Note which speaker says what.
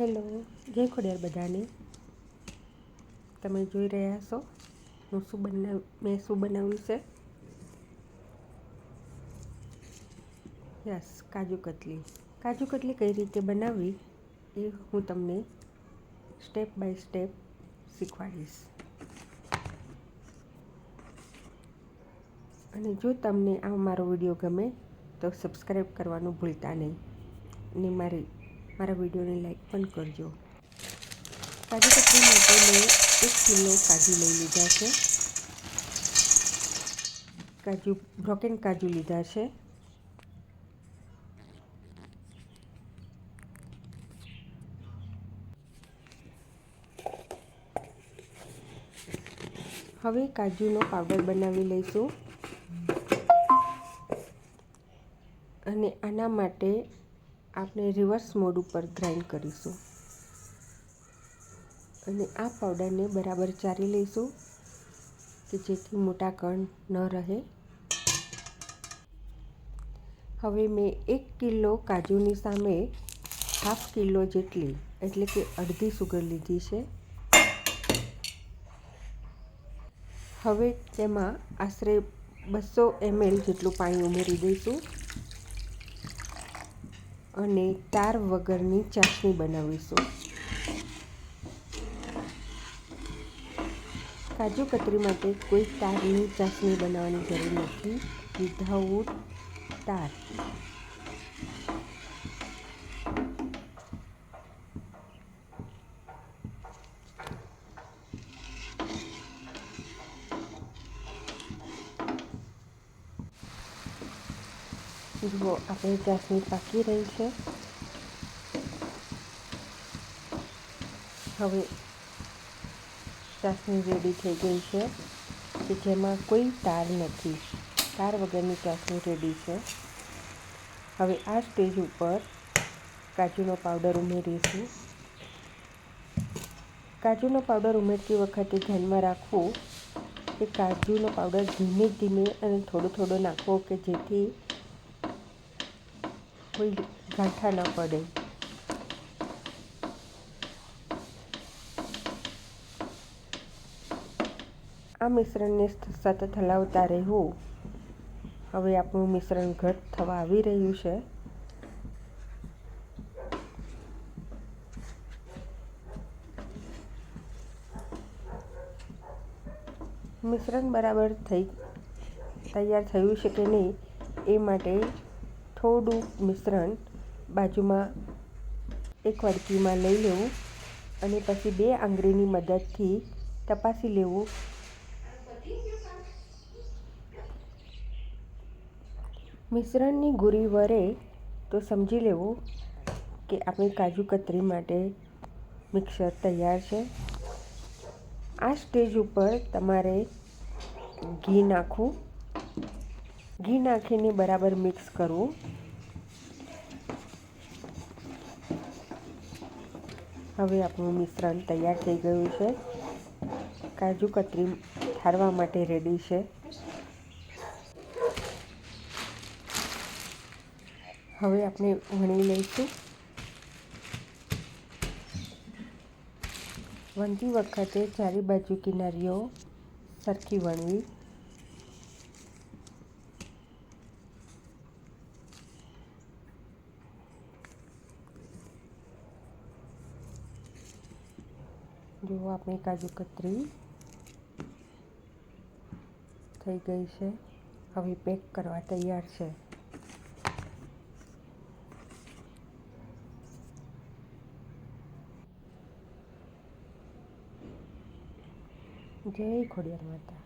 Speaker 1: Hello, જય ખોડિયાર બધાને. તમે જોઈ રહ્યા છો હું શું બનાવ મેં શું બનાવ્યું છે? યસ, કાજુ કતલી. કાજુ કતલી કઈ રીતે બનાવવી એ હું તમને સ્ટેપ બાય સ્ટેપ શીખવાડીશ. અને જો તમને આ મારો વીડિયો ગમે તો સબસ્ક્રાઈબ કરવાનું ભૂલતા નહીં. અને મારી મારા વિડીયોને લાઈક પણ કરજો. કાજુ કતરી માટે મેં એક કિલો કાજુ લઈ લીધા છે. કાજુ બ્રોકેન કાજુ લીધા છે. હવે કાજુનો પાવડર બનાવી લઈશું. અને આના માટે આપણે રિવર્સ મોડ ઉપર ગ્રાઇન્ડ કરીશું. અને આ પાવડરને બરાબર ચારી લઈશું, કે જેથી મોટા કણ ન રહે. હવે મેં એક કિલો કાજુની સામે હાફ કિલો જેટલી, એટલે કે અડધી સુગર લીધી છે. હવે તેમાં આશરે બસો એમએલ જેટલું પાણી ઉમેરી દઈશું. અને તાર વગરની ચાસણી બનાવીશું. કાજુ કતરી માટે કોઈ તારની ચાસણી બનાવવાની જરૂર નથી. વિધાઉટ તાર. જુઓ આપણી ચાસણી પાકી રહી છે હવે ચાસણી રેડી થઈ ગઈ છે કે જેમાં કોઈ તાર નથી તાર વગરની ચાસણી રેડી છે હવે આ સ્ટેજ ઉપર કાજુનો પાવડર ઉમેરીશું કાજુનો પાવડર ઉમેરતી વખતે ધ્યાનમાં રાખવું કે કાજુનો પાવડર ધીમે ધીમે અને થોડો થોડો નાખવો કે જેથી કોઈ ગાંઠા ન પડે. આ મિશ્રણને સતત હલાવતા રહેવું. હવે આપણું મિશ્રણ ઘટ થવા આવી રહ્યું છે. મિશ્રણ બરાબર થઈ, તૈયાર થયું છે કે નહીં એ માટે થોડું મિશ્રણ બાજુમાં એક વડકીમાં લઈ લેવું અને પછી બે આંગળીની મદદથી તપાસી લેવું. મિશ્રણની ગુરી વરે તો સમજી લેવું કે આપણી કાજુ કતરી માટે મિક્સર તૈયાર છે. આ સ્ટેજ ઉપર તમારે ઘી નાખવું. ઘી નાખીને બરાબર મિક્સ કરવું હવે આપણું મિશ્રણ તૈયાર થઈ ગયું છે. કાજુ કતરી ઠારવા માટે રેડી છે. હવે આપણે વણી લઈશું. વણતી વખતે ચારે બાજુ કિનારીઓ સરખી વણવી. જો આપણી કાજુ કતરી થઈ ગઈ છે. હવે પેક કરવા તૈયાર છે. જય ખોડિયાર માતા.